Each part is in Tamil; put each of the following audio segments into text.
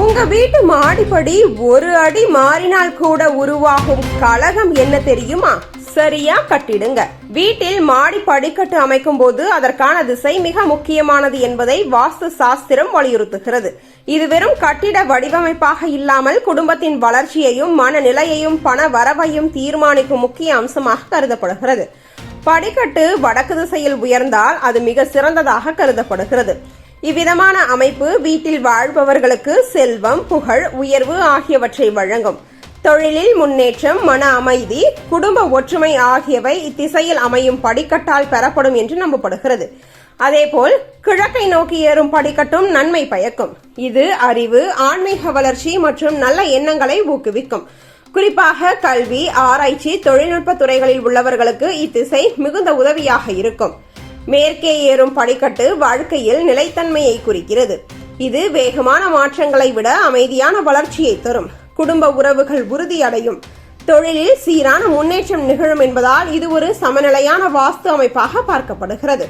உங்க வீட்டு மாடிப்படி ஒரு அடி மாறினால் கூட உருவாகும் கலகம் என்ன தெரியுமா? சரியா கட்டிடுங்க. வீட்டில் மாடி படிக்கட்டு அமைக்கும் போது அதற்கான திசை மிக முக்கியமானது என்பதை வாஸ்து சாஸ்திரம் வலியுறுத்துகிறது. இது வெறும் கட்டிட வடிவமைப்பாக இல்லாமல் குடும்பத்தின் வளர்ச்சியையும் மனநிலையையும் பண வரவையும் தீர்மானிக்கும் முக்கிய அம்சமாக கருதப்படுகிறது. படிக்கட்டு வடக்கு திசையில் உயர்ந்தால் அது மிக சிறந்ததாக கருதப்படுகிறது. இவ்விதமான அமைப்பு வீட்டில் வாழ்பவர்களுக்கு செல்வம் புகழ் உயர்வு ஆகியவற்றை வழங்கும். தொழிலில் முன்னேற்றம் மன அமைதி குடும்ப ஒற்றுமை ஆகியவை இத்திசையில் அமையும் படிக்கட்டால் பெறப்படும் என்று நம்பப்படுகிறது. அதேபோல் கிழக்கை நோக்கி ஏறும் படிக்கட்டும் நன்மை பயக்கும். இது அறிவு ஆன்மீக வளர்ச்சி மற்றும் நல்ல எண்ணங்களை ஊக்குவிக்கும். குறிப்பாக கல்வி ஆராய்ச்சி தொழில்நுட்ப துறைகளில் உள்ளவர்களுக்கு இத்திசை மிகுந்த உதவியாக இருக்கும். மேற்கே ஏறும் படிக்கட்டு வாழ்க்கையில் நிலைத்தன்மையை குறிக்கிறது. இது வேகமான மாற்றங்களை விட அமைதியான வளர்ச்சியை தரும். குடும்ப உறவுகள் உறுதியடையும். தொழிலில் சீரான முன்னேற்றம் நிகழும் என்பதால் இது ஒரு சமநிலையான வாஸ்து அமைப்பாக பார்க்கப்படுகிறது.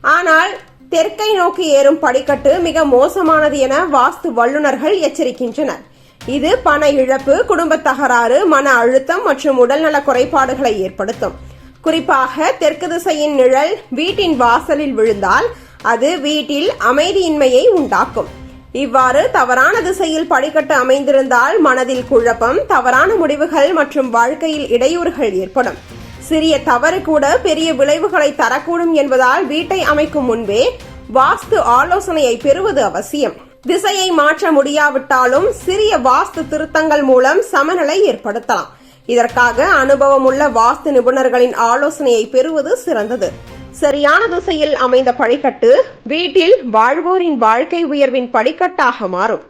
ஆனால் தெற்கை நோக்கி ஏறும் படிக்கட்டு மிக மோசமானது என வாஸ்து வல்லுநர்கள் எச்சரிக்கின்றனர். இது பண இழப்பு குடும்ப தகராறு மன அழுத்தம் மற்றும் உடல்நல குறைபாடுகளை ஏற்படுத்தும். குறிப்பாக தெற்கு திசையின் நிழல் வீட்டின் வாசலில் விழுந்தால் அது வீட்டில் அமைதியின்மையை உண்டாக்கும். இவ்வாறு தவறான திசையில் படிக்கட்டு அமைந்திருந்தால் மனதில் குழப்பம் தவறான முடிவுகள் மற்றும் வாழ்க்கையில் இடையூறுகள் ஏற்படும். சிறிய தவறு கூட பெரிய விளைவுகளை தரக்கூடும் என்பதால் வீட்டை அமைக்கும் முன்பே வாஸ்து ஆலோசனையை பெறுவது அவசியம். திசையை மாற்ற முடியாவிட்டாலும் சிறிய வாஸ்து திருத்தங்கள் மூலம் சமநிலை ஏற்படுத்தலாம். இதற்காக அனுபவமுள்ள வாஸ்து நிபுணர்களின் ஆலோசனையை பெறுவது சிறந்தது. சரியான திசையில் அமைந்த படிக்கட்டு வீட்டில் வாழ்வோரின் வாழ்க்கை உயர்வின் படிக்கட்டாக மாறும்.